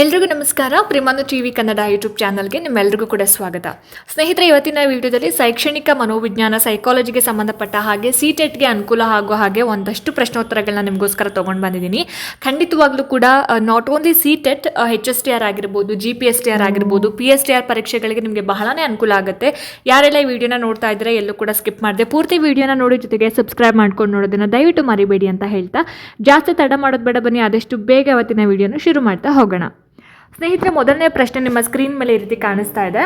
ಎಲ್ರಿಗೂ ನಮಸ್ಕಾರ. ಪ್ರಿಮಾನು ಟಿ ವಿ ಕನ್ನಡ ಯೂಟ್ಯೂಬ್ ಚಾನಲ್ಗೆ ನಿಮ್ಮೆಲ್ಲರಿಗೂ ಕೂಡ ಸ್ವಾಗತ. ಸ್ನೇಹಿತರೆ, ಇವತ್ತಿನ ವಿಡಿಯೋದಲ್ಲಿ ಶೈಕ್ಷಣಿಕ ಮನೋವಿಜ್ಞಾನ ಸೈಕಾಲಜಿಗೆ ಸಂಬಂಧಪಟ್ಟ ಹಾಗೆ ಸಿ ಟೆಟ್ಗೆ ಅನುಕೂಲ ಆಗೋ ಹಾಗೆ ಒಂದಷ್ಟು ಪ್ರಶ್ನೋತ್ತರಗಳನ್ನ ನಿಮಗೋಸ್ಕರ ತೊಗೊಂಡು ಬಂದಿದ್ದೀನಿ. ಖಂಡಿತವಾಗ್ಲೂ ಕೂಡ not only C TET H S T R ಆಗಿರ್ಬೋದು G P S T R ಆಗಿರ್ಬೋದು ಪಿ ಎಸ್ ಟಿ ಆರ್ ಪರೀಕ್ಷೆಗಳಿಗೆ ನಿಮಗೆ ಬಹಳನೇ ಅನುಕೂಲ ಆಗುತ್ತೆ. ಯಾರೆಲ್ಲ ಈ ವಿಡಿಯೋನ ನೋಡ್ತಾ ಇದ್ದರೆ ಎಲ್ಲೂ ಕೂಡ ಸ್ಕಿಪ್ ಮಾಡಿದೆ, ಪೂರ್ತಿ ವಿಡಿಯೋನ ನೋಡಿ ಜೊತೆಗೆ ಸಬ್ಸ್ಕ್ರೈಬ್ ಮಾಡ್ಕೊಂಡು ನೋಡೋದನ್ನು ದಯವಿಟ್ಟು ಮರಿಬೇಡಿ ಅಂತ ಹೇಳ್ತಾ, ಜಾಸ್ತಿ ತಡ ಮಾಡೋದು ಬೇಡ, ಬನ್ನಿ ಆದಷ್ಟು ಬೇಗ ಅವತ್ತಿನ ವಿಡಿಯೋನ ಶುರು ಮಾಡ್ತಾ ಹೋಗೋಣ. ಸ್ನೇಹಿತರೆ, ಮೊದಲನೇ ಪ್ರಶ್ನೆ ನಿಮ್ಮ ಸ್ಕ್ರೀನ್ ಮೇಲೆ ರೀತಿ ಕಾಣಿಸ್ತಾ ಇದೆ.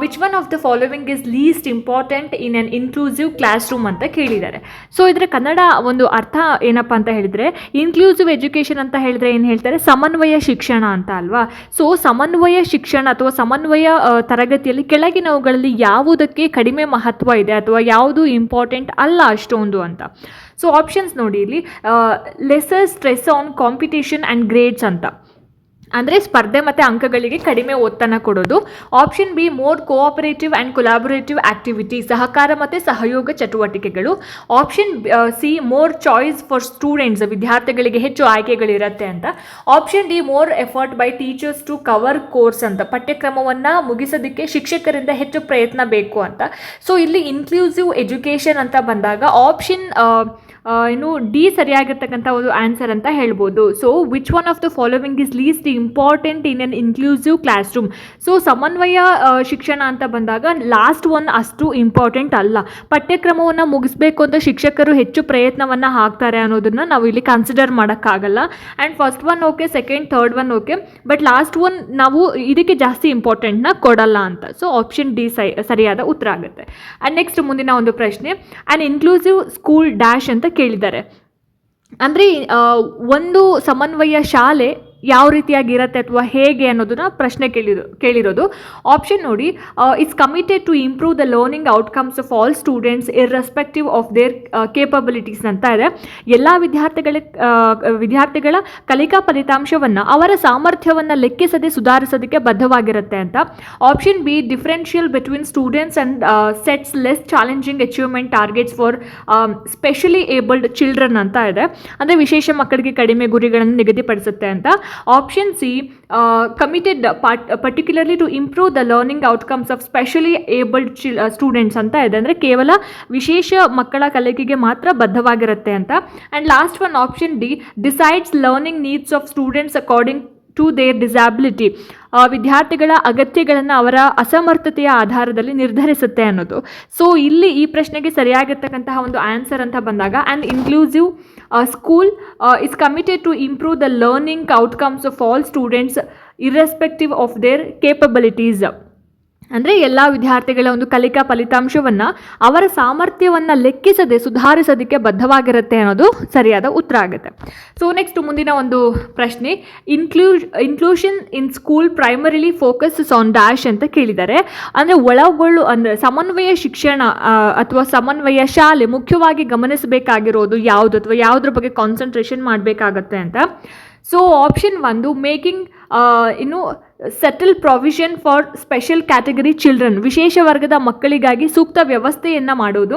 Which one of the following is least important in an inclusive classroom ಅಂತ ಕೇಳಿದ್ದಾರೆ. ಸೊ ಇದರ ಕನ್ನಡ ಒಂದು ಅರ್ಥ ಏನಪ್ಪ ಅಂತ ಹೇಳಿದರೆ ಇನ್ಕ್ಲೂಸಿವ್ ಎಜುಕೇಷನ್ ಅಂತ ಹೇಳಿದ್ರೆ ಏನು ಹೇಳ್ತಾರೆ? ಸಮನ್ವಯ ಶಿಕ್ಷಣ ಅಂತ ಅಲ್ವಾ? ಸೊ ಸಮನ್ವಯ ಶಿಕ್ಷಣ ಅಥವಾ ಸಮನ್ವಯ ತರಗತಿಯಲ್ಲಿ ಕೆಳಗಿನವುಗಳಲ್ಲಿ ಯಾವುದಕ್ಕೆ ಕಡಿಮೆ ಮಹತ್ವ ಇದೆ ಅಥವಾ ಯಾವುದು ಇಂಪಾರ್ಟೆಂಟ್ ಅಲ್ಲ ಅಷ್ಟೊಂದು ಅಂತ. ಸೊ ಆಪ್ಷನ್ಸ್ ನೋಡಿ ಇಲ್ಲಿ lesser stress on competition and grades ಅಂತ. ಅಂದರೆ ಸ್ಪರ್ಧೆ ಮತ್ತು ಅಂಕಗಳಿಗೆ ಕಡಿಮೆ ಒತ್ತನ್ನು ಕೊಡೋದು. Option B more cooperative and collaborative activity ಸಹಕಾರ ಮತ್ತು ಸಹಯೋಗ ಚಟುವಟಿಕೆಗಳು. Option C more choice for students ವಿದ್ಯಾರ್ಥಿಗಳಿಗೆ ಹೆಚ್ಚು ಆಯ್ಕೆಗಳಿರುತ್ತೆ ಅಂತ. Option D more effort by teachers to cover course ಅಂತ. ಪಠ್ಯಕ್ರಮವನ್ನು ಮುಗಿಸೋದಕ್ಕೆ ಶಿಕ್ಷಕರಿಂದ ಹೆಚ್ಚು ಪ್ರಯತ್ನ ಬೇಕು ಅಂತ. ಸೊ ಇಲ್ಲಿ ಇನ್ಕ್ಲೂಸಿವ್ ಎಜುಕೇಷನ್ ಅಂತ ಬಂದಾಗ ಆಪ್ಷನ್ ಏನು ಡಿ ಸರಿಯಾಗಿರ್ತಕ್ಕಂಥ ಒಂದು ಆನ್ಸರ್ ಅಂತ ಹೇಳ್ಬೋದು. So which one of the following is least important in an inclusive classroom so ಸಮನ್ವಯ ಶಿಕ್ಷಣ ಅಂತ ಬಂದಾಗ ಲಾಸ್ಟ್ ಒನ್ ಅಷ್ಟು ಇಂಪಾರ್ಟೆಂಟ್ ಅಲ್ಲ. ಪಠ್ಯಕ್ರಮವನ್ನು ಮುಗಿಸ್ಬೇಕು ಅಂತ ಶಿಕ್ಷಕರು ಹೆಚ್ಚು ಪ್ರಯತ್ನವನ್ನು ಹಾಕ್ತಾರೆ ಅನ್ನೋದನ್ನು ನಾವು ಇಲ್ಲಿ ಕನ್ಸಿಡರ್ ಮಾಡೋಕ್ಕಾಗಲ್ಲ. And first one okay second third one okay but last one ನಾವು ಇದಕ್ಕೆ ಜಾಸ್ತಿ ಇಂಪಾರ್ಟೆಂಟ್ನ ಕೊಡಲ್ಲ ಅಂತ. ಸೊ ಆಪ್ಷನ್ ಡಿ ಸರಿಯಾದ ಉತ್ತರ ಆಗುತ್ತೆ. ಆ್ಯಂಡ್ ನೆಕ್ಸ್ಟ್ ಮುಂದಿನ ಒಂದು ಪ್ರಶ್ನೆ ಆ್ಯಂಡ್ ಇನ್ಕ್ಲೂಸಿವ್ ಸ್ಕೂಲ್ ಡ್ಯಾಶ್ ಅಂತ ಕೇಳಿದ್ದಾರೆ. ಅಂದರೆ ಒಂದು ಸಮನ್ವಯ ಶಾಲೆ ಯಾವ ರೀತಿಯಾಗಿರುತ್ತೆ ಅಥವಾ ಹೇಗೆ ಅನ್ನೋದನ್ನ ಪ್ರಶ್ನೆ ಕೇಳಿರೋ, ಕೇಳಿರೋದು. ಆಪ್ಷನ್ ನೋಡಿ it's committed to improve the learning outcomes of all students irrespective of their capabilities ಅಂತ ಇದೆ. ಎಲ್ಲ ವಿದ್ಯಾರ್ಥಿಗಳ ವಿದ್ಯಾರ್ಥಿಗಳ ಕಲಿಕಾ ಫಲಿತಾಂಶವನ್ನು, ಅವರ ಸಾಮರ್ಥ್ಯವನ್ನು ಲೆಕ್ಕಿಸದೆ ಸುಧಾರಿಸೋದಕ್ಕೆ ಬದ್ಧವಾಗಿರುತ್ತೆ ಅಂತ. Option B differential between students and sets less challenging achievement targets for specially abled children ಅಂತ ಇದೆ. ಅಂದರೆ ವಿಶೇಷ ಮಕ್ಕಳಿಗೆ ಕಡಿಮೆ ಗುರಿಗಳನ್ನು ನಿಗದಿಪಡಿಸುತ್ತೆ ಅಂತ. Option C committed particularly to improve the learning outcomes of specially abled child students ಅಂತ ಇದೆ. ಅಂದರೆ ಕೇವಲ ವಿಶೇಷ ಮಕ್ಕಳ ಕಲಿಕೆಗೆ ಮಾತ್ರ ಬದ್ಧವಾಗಿರುತ್ತೆ ಅಂತ. And last one option D decides learning needs of students according to their disability ವಿದ್ಯಾರ್ಥಿಗಳ ಅಗತ್ಯಗಳನ್ನು ಅವರ ಅಸಮರ್ಥತೆಯ ಆಧಾರದಲ್ಲಿ ನಿರ್ಧರಿಸುತ್ತೆ ಅನ್ನೋದು. ಸೊ ಇಲ್ಲಿ ಈ ಪ್ರಶ್ನೆಗೆ ಸರಿಯಾಗಿರ್ತಕ್ಕಂತಹ ಒಂದು ಆನ್ಸರ್ ಅಂತ ಬಂದಾಗ and inclusive A school uh, is committed to improve the learning outcomes of all students irrespective of their capabilities. ಅಂದರೆ ಎಲ್ಲ ವಿದ್ಯಾರ್ಥಿಗಳ ಒಂದು ಕಲಿಕಾ ಫಲಿತಾಂಶವನ್ನು ಅವರ ಸಾಮರ್ಥ್ಯವನ್ನು ಲೆಕ್ಕಿಸದೆ ಸುಧಾರಿಸೋದಕ್ಕೆ ಬದ್ಧವಾಗಿರುತ್ತೆ ಅನ್ನೋದು ಸರಿಯಾದ ಉತ್ತರ ಆಗುತ್ತೆ. ಸೊ ನೆಕ್ಸ್ಟ್ ಮುಂದಿನ ಒಂದು ಪ್ರಶ್ನೆ inclusion inclusion in school primarily focus on dash ಅಂತ ಕೇಳಿದ್ದಾರೆ. ಅಂದರೆ ಒಳಗೊಳ್ಳು ಅಂದರೆ ಸಮನ್ವಯ ಶಿಕ್ಷಣ ಅಥವಾ ಸಮನ್ವಯ ಶಾಲೆ ಮುಖ್ಯವಾಗಿ ಗಮನಿಸಬೇಕಾಗಿರೋದು ಯಾವುದು ಅಥವಾ ಯಾವುದ್ರ ಬಗ್ಗೆ ಕಾನ್ಸಂಟ್ರೇಷನ್ ಮಾಡಬೇಕಾಗತ್ತೆ ಅಂತ. ಸೊ ಆಪ್ಷನ್ ಒಂದು ಮೇಕಿಂಗ್ ಇನ್ನು settle provision for special category children ವಿಶೇಷ ವರ್ಗದ ಮಕ್ಕಳಿಗಾಗಿ ಸೂಕ್ತ ವ್ಯವಸ್ಥೆಯನ್ನು ಮಾಡೋದು.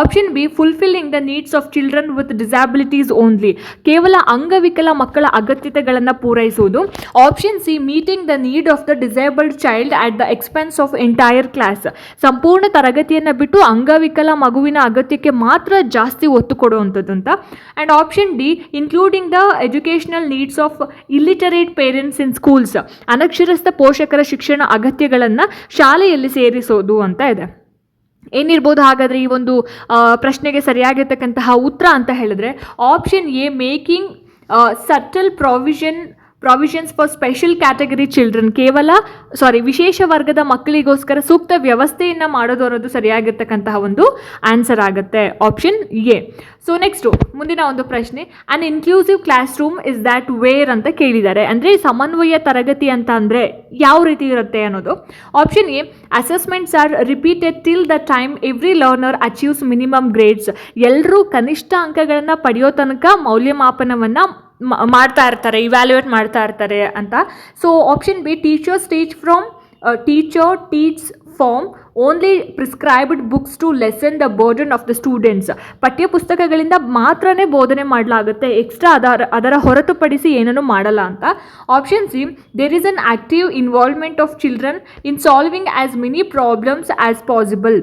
Option B fulfilling the needs of children with disabilities only ಕೇವಲ ಅಂಗವಿಕಲ ಮಕ್ಕಳ ಅಗತ್ಯತೆಗಳನ್ನು ಪೂರೈಸುವುದು option C meeting the need of the disabled child at the expense of entire class ಸಂಪೂರ್ಣ ತರಗತಿಯನ್ನು ಬಿಟ್ಟು ಅಂಗವಿಕಲ ಮಗುವಿನ ಅಗತ್ಯಕ್ಕೆ ಮಾತ್ರ ಜಾಸ್ತಿ ಒತ್ತು ಕೊಡುವಂಥದ್ದು ಅಂತ and option D including the educational needs of illiterate parents in schools ಅನಕ್ಷರಸ್ಥ ಪೋಷಕರ ಶಿಕ್ಷಣ ಅಗತ್ಯಗಳನ್ನು ಶಾಲೆಯಲ್ಲಿ ಸೇರಿಸೋದು ಅಂತ ಇದೆ. ಏನಿರ್ಬೋದು ಹಾಗಾದರೆ ಈ ಒಂದು ಪ್ರಶ್ನೆಗೆ ಸರಿಯಾಗಿರ್ತಕ್ಕಂತಹ ಉತ್ತರ ಅಂತ ಹೇಳಿದ್ರೆ option A making subtle provision provisions for special category children ಕೇವಲ ಸಾರಿ ವಿಶೇಷ ವರ್ಗದ ಮಕ್ಕಳಿಗೋಸ್ಕರ ಸೂಕ್ತ ವ್ಯವಸ್ಥೆಯನ್ನು ಮಾಡೋದು ಅನ್ನೋದು ಸರಿಯಾಗಿರ್ತಕ್ಕಂತಹ ಒಂದು ಆನ್ಸರ್ ಆಗುತ್ತೆ. ಆಪ್ಷನ್ ಎ ಸೊ ನೆಕ್ಸ್ಟು ಮುಂದಿನ ಒಂದು ಪ್ರಶ್ನೆ. An inclusive classroom is that where ಅಂತ ಕೇಳಿದ್ದಾರೆ. ಅಂದರೆ ಸಮನ್ವಯ ತರಗತಿ ಅಂತ ಅಂದರೆ ಯಾವ ರೀತಿ ಇರುತ್ತೆ ಅನ್ನೋದು. Option A assessments are repeated till the time every learner achieves minimum grades ಎಲ್ಲರೂ ಕನಿಷ್ಠ ಅಂಕಗಳನ್ನು ಪಡೆಯೋ ತನಕ ಮೌಲ್ಯಮಾಪನವನ್ನು ಮಾಡ್ತಾ ಇರ್ತಾರೆ ಇವ್ಯಾಲ್ಯೂಯೇಟ್ ಮಾಡ್ತಾ ಇರ್ತಾರೆ ಅಂತ. So option B teachers teach from teacher teach form only prescribed books to lessen the burden of the students ಪಠ್ಯಪುಸ್ತಕಗಳಿಂದ ಮಾತ್ರನೇ ಬೋಧನೆ ಮಾಡಲಾಗುತ್ತೆ. ಎಕ್ಸ್ಟ್ರಾ ಅದರ ಅದರ ಹೊರತುಪಡಿಸಿ ಏನನ್ನು ಮಾಡಲ್ಲ ಅಂತ. Option C there is an active involvement of children in solving as many problems as possible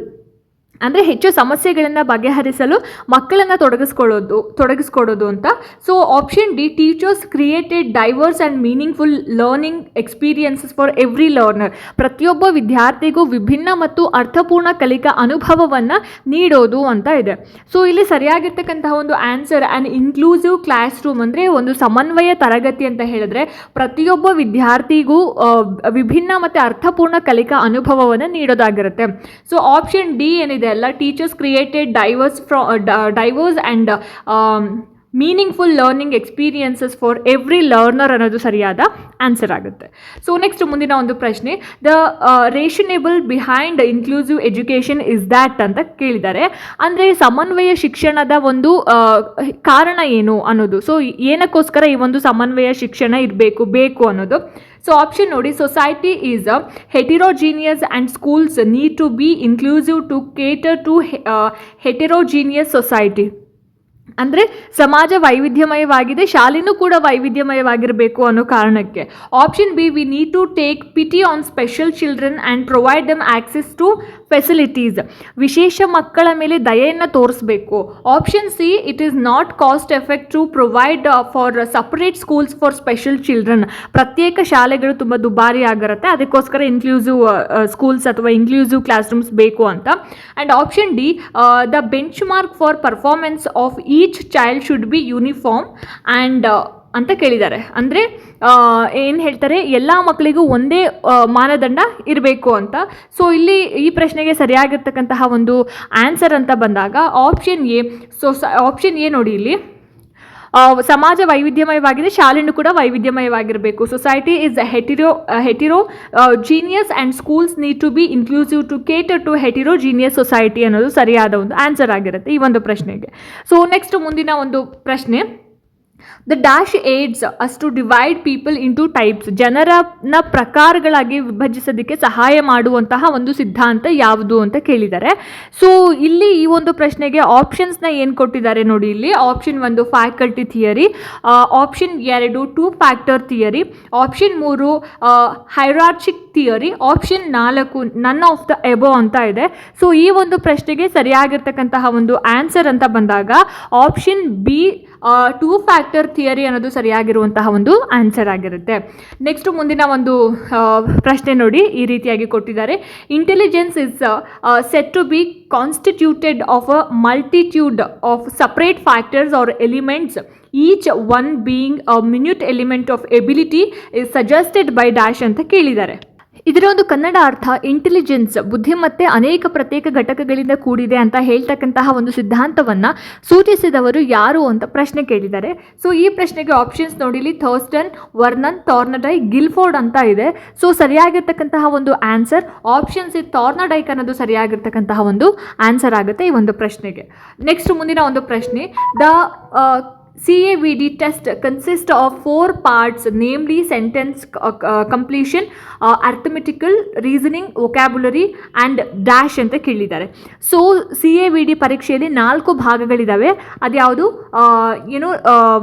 ಅಂದರೆ ಹೆಚ್ಚು ಸಮಸ್ಯೆಗಳನ್ನು ಬಗೆಹರಿಸಲು ಮಕ್ಕಳನ್ನು ತೊಡಗಿಸ್ಕೊಳ್ಳೋದು, ತೊಡಗಿಸ್ಕೊಡೋದು ಅಂತ. So option D teachers created diverse and meaningful learning experiences for every learner ಪ್ರತಿಯೊಬ್ಬ ವಿದ್ಯಾರ್ಥಿಗೂ ವಿಭಿನ್ನ ಮತ್ತು ಅರ್ಥಪೂರ್ಣ ಕಲಿಕಾ ಅನುಭವವನ್ನು ನೀಡೋದು ಅಂತ ಇದೆ. ಸೊ ಇಲ್ಲಿ ಸರಿಯಾಗಿರ್ತಕ್ಕಂತಹ ಒಂದು answer and inclusive classroom ಅಂದರೆ ಒಂದು ಸಮನ್ವಯ ತರಗತಿ ಅಂತ ಹೇಳಿದ್ರೆ ಪ್ರತಿಯೊಬ್ಬ ವಿದ್ಯಾರ್ಥಿಗೂ ವಿಭಿನ್ನ ಮತ್ತು ಅರ್ಥಪೂರ್ಣ ಕಲಿಕಾ ಅನುಭವವನ್ನು ನೀಡೋದಾಗಿರುತ್ತೆ. ಸೊ ಆಪ್ಷನ್ ಡಿ ಏನಿದೆ? ಅಲ್ಲ teachers created diverse ಫ್ರಾ diverse and meaningful learning experiences for every learner ಅನ್ನೋದು ಸರಿಯಾದ ಆನ್ಸರ್ ಆಗುತ್ತೆ. ಸೊ ನೆಕ್ಸ್ಟ್ ಮುಂದಿನ ಒಂದು ಪ್ರಶ್ನೆ the rationale behind inclusive education is that ಅಂತ ಕೇಳಿದ್ದಾರೆ. ಅಂದರೆ ಸಮನ್ವಯ ಶಿಕ್ಷಣದ ಒಂದು ಕಾರಣ ಏನು ಅನ್ನೋದು. ಸೊ ಏನಕ್ಕೋಸ್ಕರ ಈ ಒಂದು ಸಮನ್ವಯ ಶಿಕ್ಷಣ ಇರಬೇಕು, ಬೇಕು ಅನ್ನೋದು. ಸೊ ಆಪ್ಷನ್ ನೋಡಿ society is heterogeneous and schools need to be inclusive to cater to heterogeneous society ಅಂದರೆ ಸಮಾಜ ವೈವಿಧ್ಯಮಯವಾಗಿದೆ, ಶಾಲೆನೂ ಕೂಡ ವೈವಿಧ್ಯಮಯವಾಗಿರಬೇಕು ಅನ್ನೋ ಕಾರಣಕ್ಕೆ. Option B we need to take pity on special children and provide them access to facilities ವಿಶೇಷ ಮಕ್ಕಳ ಮೇಲೆ ದಯೆಯನ್ನು ತೋರಿಸಬೇಕು. Option C it is not cost effect to provide for separate schools for special children ಪ್ರತ್ಯೇಕ ಶಾಲೆಗಳು ತುಂಬ ದುಬಾರಿ ಆಗಿರುತ್ತೆ ಅದಕ್ಕೋಸ್ಕರ ಇನ್ಕ್ಲೂಸಿವ್ ಸ್ಕೂಲ್ಸ್ ಅಥವಾ ಇನ್ಕ್ಲೂಸಿವ್ ಕ್ಲಾಸ್ ರೂಮ್ಸ್ ಬೇಕು ಅಂತ. And option D the benchmark for performance of each child should be uniform and ಅಂತ ಕೇಳಿದ್ದಾರೆ. ಅಂದರೆ ಏನು ಹೇಳ್ತಾರೆ, ಎಲ್ಲ ಮಕ್ಕಳಿಗೂ ಒಂದೇ ಮಾನದಂಡ ಇರಬೇಕು ಅಂತ. ಸೊ ಇಲ್ಲಿ ಈ ಪ್ರಶ್ನೆಗೆ ಸರಿಯಾಗಿರ್ತಕ್ಕಂತಹ ಒಂದು ಆನ್ಸರ್ ಅಂತ ಬಂದಾಗ option A so option A ನೋಡಿ ಇಲ್ಲಿ. ಸಮಾಜ ವೈವಿಧ್ಯಮಯವಾಗಿದೆ, ಶಾಲೆನೂ ಕೂಡ ವೈವಿಧ್ಯಮಯವಾಗಿರಬೇಕು. Society is hetero heterogeneous and schools need to be inclusive to cater to heterogeneous society ಅನ್ನೋದು ಸರಿಯಾದ ಒಂದು ಆನ್ಸರ್ ಆಗಿರುತ್ತೆ ಈ ಒಂದು ಪ್ರಶ್ನೆಗೆ. ಸೊ ನೆಕ್ಸ್ಟ್ ಮುಂದಿನ ಒಂದು ಪ್ರಶ್ನೆ. The dash aids us to divide people into types ಜನರನ್ನ ಪ್ರಕಾರಗಳಾಗಿ ವಿಭಜಿಸೋದಕ್ಕೆ ಸಹಾಯ ಮಾಡುವಂತಹ ಒಂದು ಸಿದ್ಧಾಂತ ಯಾವುದು ಅಂತ ಕೇಳಿದ್ದಾರೆ. ಸೊ ಇಲ್ಲಿ ಈ ಒಂದು ಪ್ರಶ್ನೆಗೆ ಆಪ್ಷನ್ಸ್ನ ಏನು ಕೊಟ್ಟಿದ್ದಾರೆ ನೋಡಿ ಇಲ್ಲಿ. ಆಪ್ಷನ್ ಒಂದು ಫ್ಯಾಕಲ್ಟಿ ಥಿಯರಿ ಆಪ್ಷನ್ ಎರಡು ಟೂ ಫ್ಯಾಕ್ಟರ್ ಥಿಯರಿ ಆಪ್ಷನ್ ಮೂರು ಹೈರಾರ್ಚಿಕ್ ಥಿಯರಿ ಆಪ್ಷನ್ ನಾಲ್ಕು ನನ್ ಆಫ್ ದ ಎಬೋ ಅಂತ ಇದೆ. ಸೊ ಈ ಒಂದು ಪ್ರಶ್ನೆಗೆ ಸರಿಯಾಗಿರ್ತಕ್ಕಂತಹ ಒಂದು ಆನ್ಸರ್ ಅಂತ ಬಂದಾಗ option B two factor theory ಅನ್ನೋದು ಸರಿಯಾಗಿರುವಂತಹ ಒಂದು ಆನ್ಸರ್ ಆಗಿರುತ್ತೆ. ನೆಕ್ಸ್ಟ್ ಮುಂದಿನ ಒಂದು ಪ್ರಶ್ನೆ ನೋಡಿ ಈ ರೀತಿಯಾಗಿ ಕೊಟ್ಟಿದ್ದಾರೆ. Intelligence is set to be constituted of a multitude of separate factors or elements each one being a minute element of ability is suggested by dash ಅಂತ ಕೇಳಿದ್ದಾರೆ. ಇದರ ಒಂದು ಕನ್ನಡ ಅರ್ಥ ಇಂಟೆಲಿಜೆನ್ಸ್ ಬುದ್ಧಿಮತ್ತೆ ಅನೇಕ ಪ್ರತ್ಯೇಕ ಘಟಕಗಳಿಂದ ಕೂಡಿದೆ ಅಂತ ಹೇಳ್ತಕ್ಕಂತಹ ಒಂದು ಸಿದ್ಧಾಂತವನ್ನು ಸೂಚಿಸಿದವರು ಯಾರು ಅಂತ ಪ್ರಶ್ನೆ ಕೇಳಿದ್ದಾರೆ. ಸೊ ಈ ಪ್ರಶ್ನೆಗೆ ಆಪ್ಷನ್ಸ್ ನೋಡಿಲಿ, ಥರ್ಸ್ಟನ್, ವರ್ನನ್, ಥಾರ್ನಡೈ, ಗಿಲ್ಫೋರ್ಡ್ ಅಂತ ಇದೆ. ಸೊ ಸರಿಯಾಗಿರ್ತಕ್ಕಂತಹ ಒಂದು ಆನ್ಸರ್ ಆಪ್ಷನ್ಸ್ ಇದು ಥಾರ್ನಡೈಕ್ ಅನ್ನೋದು ಸರಿಯಾಗಿರ್ತಕ್ಕಂತಹ ಒಂದು ಆನ್ಸರ್ ಆಗುತ್ತೆ ಈ ಒಂದು ಪ್ರಶ್ನೆಗೆ. ನೆಕ್ಸ್ಟ್ ಮುಂದಿನ ಒಂದು ಪ್ರಶ್ನೆ the C A V D test consist of four parts namely sentence completion arithmetical reasoning vocabulary and dash ಅಂತ ಕೇಳಿದ್ದಾರೆ. So C A V D ಪರೀಕ್ಷೆಯಲ್ಲಿ ನಾಲ್ಕು ಭಾಗಗಳಿದ್ದಾವೆ ಅದ್ಯಾವುದು ಏನು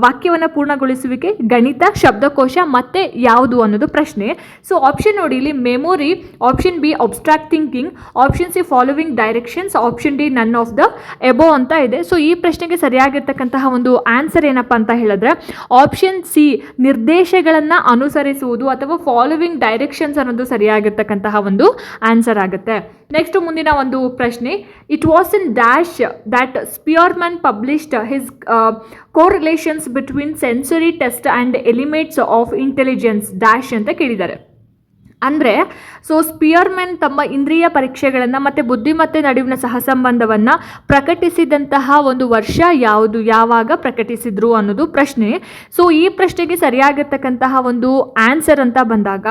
ವಾಕ್ಯವನ್ನು ಪೂರ್ಣಗೊಳಿಸುವಿಕೆ, ಗಣಿತ, ಶಬ್ದಕೋಶ ಮತ್ತು ಯಾವುದು ಅನ್ನೋದು ಪ್ರಶ್ನೆ. ಸೊ ಆಪ್ಷನ್ ನೋಡಿ ಇಲ್ಲಿ memory option B abstract thinking option C following directions option D none of the above ಅಂತ ಇದೆ. ಸೊ ಈ ಪ್ರಶ್ನೆಗೆ ಸರಿಯಾಗಿರ್ತಕ್ಕಂತಹ ಒಂದು ಆನ್ಸರ್ ಏನಪ್ಪ ಅಂತ ಹೇಳಿದ್ರೆ ಆಪ್ಷನ್ ಸಿ ನಿರ್ದೇಶಗಳನ್ನು ಅನುಸರಿಸುವುದು ಅಥವಾ ಫಾಲೋವಿಂಗ್ ಡೈರೆಕ್ಷನ್ಸ್ ಅನ್ನೋದು ಸರಿಯಾಗಿರ್ತಕ್ಕಂತಹ ಒಂದು ಆನ್ಸರ್ ಆಗುತ್ತೆ. ನೆಕ್ಸ್ಟ್ ಮುಂದಿನ ಒಂದು ಪ್ರಶ್ನೆ it was in dash that Spearman published his correlations between sensory test and elements of intelligence dash ಅಂತ ಕೇಳಿದ್ದಾರೆ. ಅಂದರೆ ಸೊ ಸ್ಪಿಯರ್ಮೆನ್ ತಮ್ಮ ಇಂದ್ರಿಯ ಪರೀಕ್ಷೆಗಳನ್ನು ಮತ್ತು ಬುದ್ಧಿಮತ್ತೆ ನಡುವಿನ ಸಹಸಂಬಂಧವನ್ನು ಪ್ರಕಟಿಸಿದಂತಹ ಒಂದು ವರ್ಷ ಯಾವುದು, ಯಾವಾಗ ಪ್ರಕಟಿಸಿದ್ರು ಅನ್ನೋದು ಪ್ರಶ್ನೆ. ಸೊ ಈ ಪ್ರಶ್ನೆಗೆ ಸರಿಯಾಗಿರ್ತಕ್ಕಂತಹ ಒಂದು ಆನ್ಸರ್ ಅಂತ ಬಂದಾಗ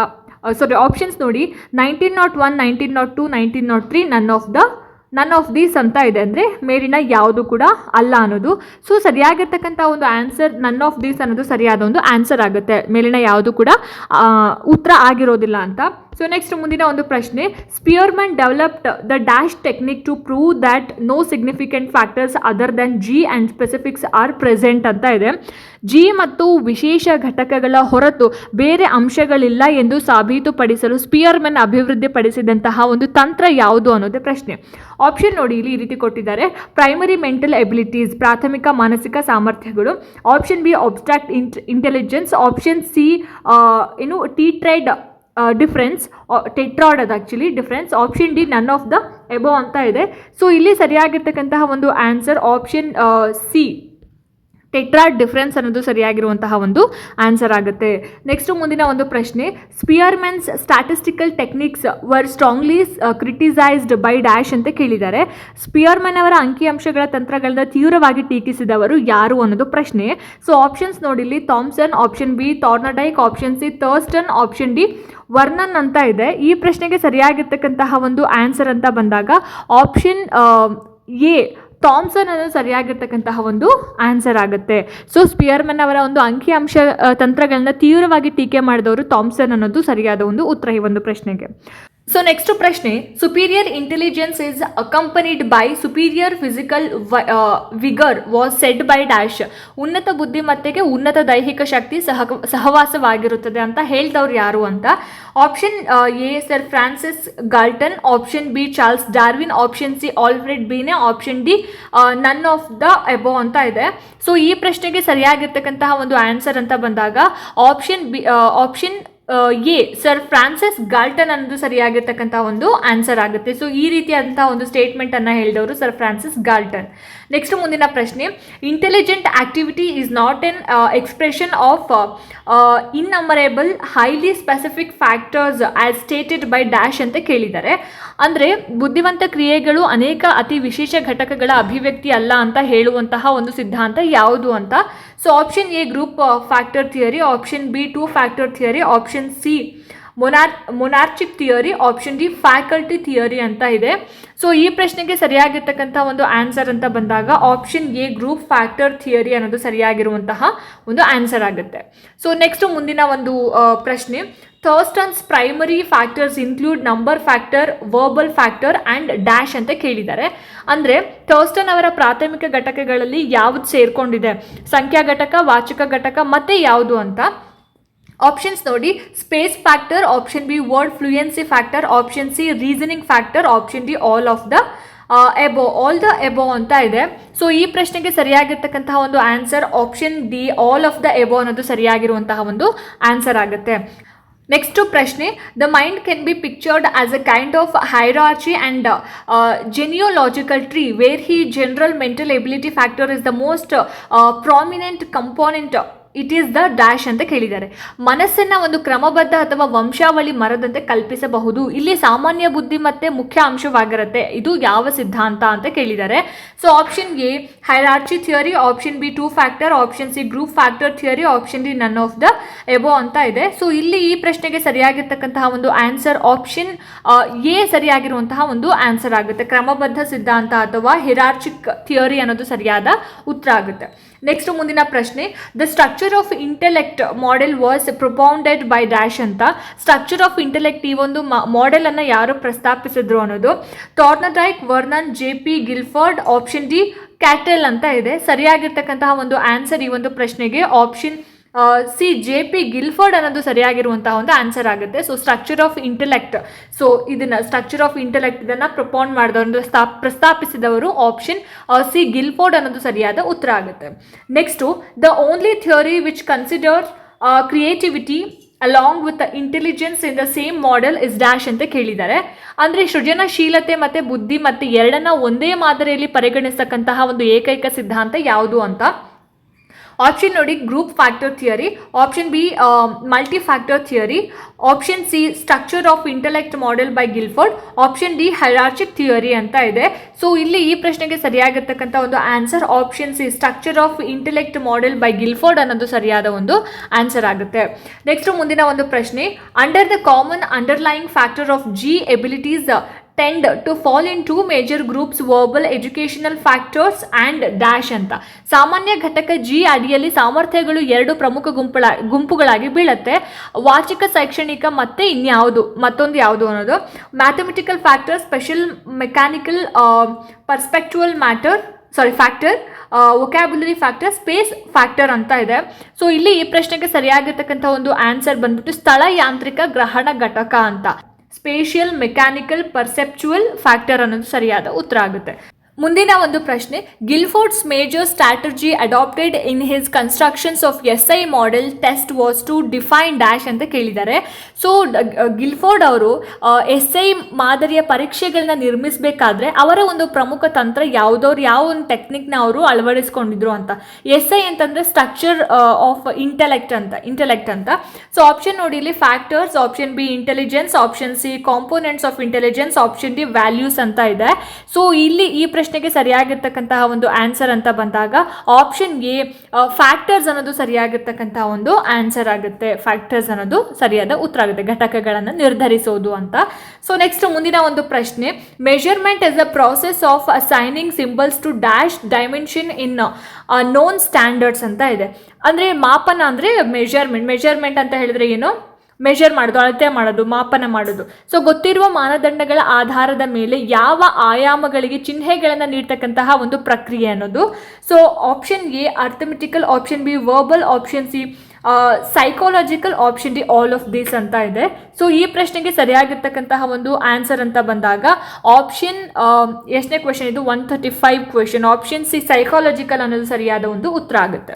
ಸಾರಿ ಆಪ್ಷನ್ಸ್ ನೋಡಿ. Nineteen nought one nineteen nought two nineteen nought three none of the none of these ಅಂತ ಇದೆ ಅಂದರೆ ಮೇಲಿನ ಯಾವುದು ಕೂಡ ಅಲ್ಲ ಅನ್ನೋದು. ಸೊ ಸರಿಯಾಗಿರ್ತಕ್ಕಂಥ ಒಂದು ಆನ್ಸರ್ ನನ್ ಆಫ್ ದೀಸ್ ಅನ್ನೋದು ಸರಿಯಾದ ಒಂದು ಆನ್ಸರ್ ಆಗುತ್ತೆ. ಮೇಲಿನ ಯಾವುದು ಕೂಡ ಉತ್ತರ ಆಗಿರೋದಿಲ್ಲ ಅಂತ. ಸೊ ನೆಕ್ಸ್ಟ್ ಮುಂದಿನ ಒಂದು ಪ್ರಶ್ನೆ Spearman developed the dash technique to prove that no significant factors other than G and specifics are present ಅಂತ ಇದೆ. ಜಿ ಮತ್ತು ವಿಶೇಷ ಘಟಕಗಳ ಹೊರತು ಬೇರೆ ಅಂಶಗಳಿಲ್ಲ ಎಂದು ಸಾಬೀತುಪಡಿಸಲು ಸ್ಪಿಯರ್ಮನ್ ಅಭಿವೃದ್ಧಿಪಡಿಸಿದಂತಹ ಒಂದು ತಂತ್ರ ಯಾವುದು ಅನ್ನೋದೇ ಪ್ರಶ್ನೆ. ಆಪ್ಷನ್ ನೋಡಿ ಇಲ್ಲಿ ಈ ರೀತಿ ಕೊಟ್ಟಿದ್ದಾರೆ. ಪ್ರೈಮರಿ ಮೆಂಟಲ್ ಎಬಿಲಿಟೀಸ್ ಪ್ರಾಥಮಿಕ ಮಾನಸಿಕ ಸಾಮರ್ಥ್ಯಗಳು. ಆಪ್ಷನ್ ಬಿ ಅಬ್ಸ್ಟ್ರಾಕ್ಟ್ ಇಂಟ್ ಇಂಟೆಲಿಜೆನ್ಸ್ ಆಪ್ಷನ್ ಸಿ ಏನು ಟಿ ಟ್ರೈಡ್ ಡಿಫ್ರೆನ್ಸ್ ಟೆಟ್ರಾಡ್ ಅದು actually difference option D none of the above ಅಂತ ಇದೆ. ಸೊ ಇಲ್ಲಿ ಸರಿಯಾಗಿರ್ತಕ್ಕಂತಹ ಒಂದು answer option C tetrad difference ಅನ್ನೋದು ಸರಿಯಾಗಿರುವಂತಹ ಒಂದು ಆನ್ಸರ್ ಆಗುತ್ತೆ. ನೆಕ್ಸ್ಟ್ ಮುಂದಿನ ಒಂದು ಪ್ರಶ್ನೆ Spearman's statistical techniques were strongly criticised by dash ಅಂತ ಕೇಳಿದ್ದಾರೆ. ಸ್ಪಿಯರ್ಮನ್ ಅವರ ಅಂಕಿಅಂಶಗಳ ತಂತ್ರಗಳನ್ನ ತೀವ್ರವಾಗಿ ಟೀಕಿಸಿದವರು ಯಾರು ಅನ್ನೋದು ಪ್ರಶ್ನೆ. So options ನೋಡಿಲ್ಲಿ Thomson option B Thorndike option C Thurstone option D Vernon ಅಂತ ಇದೆ. ಈ ಪ್ರಶ್ನೆಗೆ ಸರಿಯಾಗಿರ್ತಕ್ಕಂತಹ ಒಂದು ಆನ್ಸರ್ ಅಂತ ಬಂದಾಗ ಆಪ್ಷನ್ ಎ ಥಾಮ್ಸನ್ ಅನ್ನೋದು ಸರಿಯಾಗಿರ್ತಕ್ಕಂತಹ ಒಂದು ಆನ್ಸರ್ ಆಗುತ್ತೆ. ಸೊ ಸ್ಪಿಯರ್ಮನ್ ಅವರ ಒಂದು ಅಂಕಿಅಂಶ ತಂತ್ರಗಳನ್ನ ತೀವ್ರವಾಗಿ ಟೀಕೆ ಮಾಡಿದವರು ಥಾಮ್ಸನ್ ಅನ್ನೋದು ಸರಿಯಾದ ಒಂದು ಉತ್ತರ ಈ ಒಂದು ಪ್ರಶ್ನೆಗೆ. ಸೊ ನೆಕ್ಸ್ಟ್ ಪ್ರಶ್ನೆ superior intelligence is accompanied by superior physical vigour was said by dash ಉನ್ನತ ಬುದ್ಧಿಮತ್ತೆಗೆ ಉನ್ನತ ದೈಹಿಕ ಶಕ್ತಿ ಸಹ ಸಹವಾಸವಾಗಿರುತ್ತದೆ ಅಂತ ಹೇಳ್ದವ್ರು ಯಾರು ಅಂತ? Option A sir Francis Galton option B Charles Darwin option C Alfred Binet option D none of the above ಅಂತ ಇದೆ. ಸೊ ಈ ಪ್ರಶ್ನೆಗೆ ಸರಿಯಾಗಿರ್ತಕ್ಕಂತಹ ಒಂದು ಆನ್ಸರ್ ಅಂತ ಬಂದಾಗ option B option A, sir Francis Galton ಅನ್ನೋದು ಸರಿಯಾಗಿರ್ತಕ್ಕಂಥ ಒಂದು ಆನ್ಸರ್ ಆಗುತ್ತೆ. ಸೊ ಈ ರೀತಿಯಾದಂಥ ಒಂದು ಸ್ಟೇಟ್ಮೆಂಟ್ ಅನ್ನ ಹೇಳಿದವರು ಸರ್ ಫ್ರಾನ್ಸಿಸ್ ಗಾಲ್ಟನ್. ನೆಕ್ಸ್ಟ್ ಮುಂದಿನ ಪ್ರಶ್ನೆ intelligent activity is not an expression of innumerable highly specific factors as stated by dash ಅಂತ ಕೇಳಿದ್ದಾರೆ. ಅಂದರೆ ಬುದ್ಧಿವಂತ ಕ್ರಿಯೆಗಳು ಅನೇಕ ಅತಿ ವಿಶೇಷ ಘಟಕಗಳ ಅಭಿವ್ಯಕ್ತಿ ಅಲ್ಲ ಅಂತ ಹೇಳುವಂತಹ ಒಂದು ಸಿದ್ಧಾಂತ ಯಾವುದು ಅಂತ? So option A group factor theory option B two factor theory option C ಮೊನಾರ್ monarchic theory option D faculty theory ಅಂತ ಇದೆ. ಸೊ ಈ ಪ್ರಶ್ನೆಗೆ ಸರಿಯಾಗಿರ್ತಕ್ಕಂಥ ಒಂದು ಆನ್ಸರ್ ಅಂತ ಬಂದಾಗ option A group factor theory ಅನ್ನೋದು ಸರಿಯಾಗಿರುವಂತಹ ಒಂದು ಆನ್ಸರ್ ಆಗುತ್ತೆ. ಸೊ ನೆಕ್ಸ್ಟ್ ಮುಂದಿನ ಒಂದು ಪ್ರಶ್ನೆ. Thurstone's primary factors include number factor verbal factor and dash ಅಂತ ಕೇಳಿದ್ದಾರೆ. ಅಂದರೆ ಥರ್ಸ್ಟನ್ ಅವರ ಪ್ರಾಥಮಿಕ ಘಟಕಗಳಲ್ಲಿ ಯಾವುದು ಸೇರ್ಕೊಂಡಿದೆ? ಸಂಖ್ಯಾ ಘಟಕ, ವಾಚಕ ಘಟಕ, ಮತ್ತು ಯಾವುದು ಅಂತ? ಆಪ್ಷನ್ಸ್ ನೋಡಿ. Space factor option B word fluency factor option C reasoning factor option D all of the above all the above ಅಂತ ಇದೆ. ಸೊ ಈ ಪ್ರಶ್ನೆಗೆ ಸರಿಯಾಗಿರ್ತಕ್ಕಂತಹ ಒಂದು answer option D all of the above ಅನ್ನೋದು ಸರಿಯಾಗಿರುವಂತಹ ಒಂದು ಆನ್ಸರ್ ಆಗುತ್ತೆ. Next to Prashne, the mind can be pictured as a kind of hierarchy and uh, uh, genealogical tree where he general mental ability factor is the most uh, uh, prominent component it is the dash ಅಂತ ಕೇಳಿದ್ದಾರೆ. ಮನಸ್ಸನ್ನ ಒಂದು ಕ್ರಮಬದ್ಧ ಅಥವಾ ವಂಶಾವಳಿ ಮರದಂತೆ ಕಲ್ಪಿಸಬಹುದು. ಇಲ್ಲಿ ಸಾಮಾನ್ಯ ಬುದ್ಧಿ ಮತ್ತೆ ಮುಖ್ಯ ಅಂಶವಾಗಿರುತ್ತೆ. ಇದು ಯಾವ ಸಿದ್ಧಾಂತ ಅಂತ ಕೇಳಿದ್ದಾರೆ. So option A hierarchy theory option B two factor option C group factor theory option D none of the above ಅಂತ ಇದೆ. ಸೊ ಇಲ್ಲಿ ಈ ಪ್ರಶ್ನೆಗೆ ಸರಿಯಾಗಿರ್ತಕ್ಕಂತಹ ಒಂದು ಆನ್ಸರ್ ಆಪ್ಷನ್ ಎ ಸರಿಯಾಗಿರುವಂತಹ ಒಂದು ಆನ್ಸರ್ ಆಗುತ್ತೆ. ಕ್ರಮಬದ್ಧ ಸಿದ್ಧಾಂತ ಅಥವಾ ಹಿರಾರ್ಚಿಕ್ ಥಿಯರಿ ಅನ್ನೋದು ಸರಿಯಾದ ಉತ್ತರ ಆಗುತ್ತೆ. ನೆಕ್ಸ್ಟ್ ಮುಂದಿನ ಪ್ರಶ್ನೆ the structure of intellect model was propounded by dash ಅಂತ. ಸ್ಟ್ರಕ್ಚರ್ ಆಫ್ ಇಂಟೆಲೆಕ್ಟ್ ಈ ಒಂದು ಮಾಡೆಲ್ ಅನ್ನು ಯಾರು ಪ್ರಸ್ತಾಪಿಸಿದ್ರು ಅನ್ನೋದು. Thorndike Vernon J P Guilford option D Cattell ಅಂತ ಇದೆ. ಸರಿಯಾಗಿರ್ತಕ್ಕಂತಹ ಒಂದು ಆನ್ಸರ್ ಈ ಒಂದು ಪ್ರಶ್ನೆಗೆ option C J P Guilford ಅನ್ನೋದು ಸರಿಯಾಗಿರುವಂತಹ ಒಂದು ಆನ್ಸರ್ ಆಗುತ್ತೆ. So structure of intellect so ಇದನ್ನ ಸ್ಟ್ರಕ್ಚರ್ ಆಫ್ ಇಂಟೆಲೆಕ್ಟ್ ಇದನ್ನ ಪ್ರಪೌಂಡ್ ಮಾಡಿದವರು ಪ್ರಸ್ತಾಪಿಸಿದವರು ಆಪ್ಷನ್ ಸಿ ಗಿಲ್ಫೋರ್ಡ್ ಅನ್ನೋದು ಸರಿಯಾದ ಉತ್ತರ ಆಗುತ್ತೆ. Next the only theory which consider creativity along with intelligence in the same model is dash ಅಂತ ಕೇಳಿದ್ದಾರೆ. ಅಂದರೆ ಸೃಜನಶೀಲತೆ ಮತ್ತು ಬುದ್ಧಿ ಮತ್ತು ಎರಡನ್ನ ಒಂದೇ ಮಾದರಿಯಲ್ಲಿ ಪರಿಗಣಿಸ್ತಕ್ಕಂತಹ ಒಂದು ಏಕೈಕ ಸಿದ್ಧಾಂತ ಯಾವುದು ಅಂತ? ಆಪ್ಷನ್ ನೋಡಿ group factor theory option B multi factor theory option C structure of intellect model by Guilford option D hierarchic theory ಅಂತ ಇದೆ. ಸೊ ಇಲ್ಲಿ ಈ ಪ್ರಶ್ನೆಗೆ ಸರಿಯಾಗಿರ್ತಕ್ಕಂಥ ಒಂದು answer option C structure of intellect model by Guilford ಅನ್ನೋದು ಸರಿಯಾದ ಒಂದು ಆನ್ಸರ್ ಆಗುತ್ತೆ. ನೆಕ್ಸ್ಟ್ ಮುಂದಿನ ಒಂದು ಪ್ರಶ್ನೆ. Under the common underlying factor of G abilities tend to fall in two major groups verbal educational factors and dash ಅಂತ. ಸಾಮಾನ್ಯ ಘಟಕ ಜಿ ಅಡಿಯಲ್ಲಿ ಸಾಮರ್ಥ್ಯಗಳು ಎರಡು ಪ್ರಮುಖ ಗುಂಪುಗಳ ಗುಂಪುಗಳಾಗಿ ಬೀಳತ್ತೆ. ವಾಚಿಕ, ಶೈಕ್ಷಣಿಕ ಮತ್ತು ಇನ್ಯಾವುದು, ಮತ್ತೊಂದು ಯಾವುದು ಅನ್ನೋದು. Mathematical factor special mechanical perceptual matter sorry factor vocabulary factor space factor ಅಂತ ಇದೆ. ಸೊ ಇಲ್ಲಿ ಈ ಪ್ರಶ್ನೆಗೆ ಸರಿಯಾಗಿರ್ತಕ್ಕಂಥ ಒಂದು ಆನ್ಸರ್ ಬಂದ್ಬಿಟ್ಟು ಸ್ಥಳ ಯಾಂತ್ರಿಕ ಗ್ರಹಣ ಘಟಕ ಅಂತ. ಸ್ಪೇಷಿಯಲ್ ಮೆಕ್ಯಾನಿಕಲ್ ಪರ್ಸೆಪ್ಚುವಲ್ ಫ್ಯಾಕ್ಟರ್ ಅನ್ನೋದು ಸರಿಯಾದ ಉತ್ತರ ಆಗುತ್ತೆ. ಮುಂದಿನ ಒಂದು ಪ್ರಶ್ನೆ, Guilford's major strategy adapted in his constructions of S I model test was to define dash ಅಂತ ಕೇಳಿದ್ದಾರೆ. ಸೊ ಗಿಲ್ಫೋರ್ಡ್ ಅವರು ಎಸ್ ಐ ಮಾದರಿಯ ಪರೀಕ್ಷೆಗಳನ್ನ ನಿರ್ಮಿಸಬೇಕಾದ್ರೆ ಅವರ ಒಂದು ಪ್ರಮುಖ ತಂತ್ರ ಯಾವುದವ್ರು, ಯಾವ ಒಂದು ಟೆಕ್ನಿಕ್ನ ಅವರು ಅಳವಡಿಸ್ಕೊಂಡಿದ್ರು ಅಂತ. ಎಸ್ ಐ ಅಂತಂದ್ರೆ ಸ್ಟ್ರಕ್ಚರ್ ಆಫ್ ಇಂಟೆಲೆಕ್ಟ್ ಅಂತ ಇಂಟೆಲೆಕ್ಟ್ ಅಂತ. ಸೊ, ಆಪ್ಷನ್ ನೋಡಿ ಇಲ್ಲಿ, factors, option B intelligence, option C components of intelligence, option D values ಅಂತ ಇದೆ. ಸೊ, ಇಲ್ಲಿ ಈ ಪ್ರಶ್ನೆಗೆ ಸರಿಯಾಗಿರ್ತಕ್ಕಂತಹ ಒಂದು ಆನ್ಸರ್ ಅಂತ ಬಂದಾಗ ಆಪ್ಷನ್ ಎ ಫ್ಯಾಕ್ಟರ್ಸ್ ಅನ್ನೋದು ಸರಿಯಾಗಿರ್ತಕ್ಕಂತಹ ಒಂದು ಆನ್ಸರ್ ಆಗುತ್ತೆ. ಫ್ಯಾಕ್ಟರ್ಸ್ ಅನ್ನೋದು ಸರಿಯಾದ ಉತ್ತರ ಆಗುತ್ತೆ. ಘಟಕಗಳನ್ನು ನಿರ್ಧರಿಸೋದು ಅಂತ. ಸೊ ನೆಕ್ಸ್ಟ್ ಮುಂದಿನ ಒಂದು ಪ್ರಶ್ನೆ measurement is a process of assigning symbols to dash dimension in known standards ಅಂತ ಇದೆ. ಅಂದರೆ ಮಾಪನ ಅಂದರೆ ಮೆಜರ್ಮೆಂಟ್ ಮೆಜರ್ಮೆಂಟ್ ಅಂತ ಹೇಳಿದ್ರೆ ಏನು? ಮೆಷರ್ ಮಾಡೋದು, ಅಳತೆ ಮಾಡೋದು, ಮಾಪನ ಮಾಡೋದು. ಸೊ ಗೊತ್ತಿರುವ ಮಾನದಂಡಗಳ ಆಧಾರದ ಮೇಲೆ ಯಾವ ಆಯಾಮಗಳಿಗೆ ಚಿಹ್ನೆಗಳನ್ನು ನೀಡ್ತಕ್ಕಂತಹ ಒಂದು ಪ್ರಕ್ರಿಯೆ ಅನ್ನೋದು. So option A arithmetical option B verbal option C psychological option D all of this ಅಂತ ಇದೆ. ಸೊ ಈ ಪ್ರಶ್ನೆಗೆ ಸರಿಯಾಗಿರ್ತಕ್ಕಂತಹ ಒಂದು ಆನ್ಸರ್ ಅಂತ ಬಂದಾಗ ಆಪ್ಷನ್ ಎಷ್ಟನೇ ಕ್ವೆಶನ್ ಇದು? One thirty five question option C psychological ಅನ್ನೋದು ಸರಿಯಾದ ಒಂದು ಉತ್ತರ ಆಗುತ್ತೆ.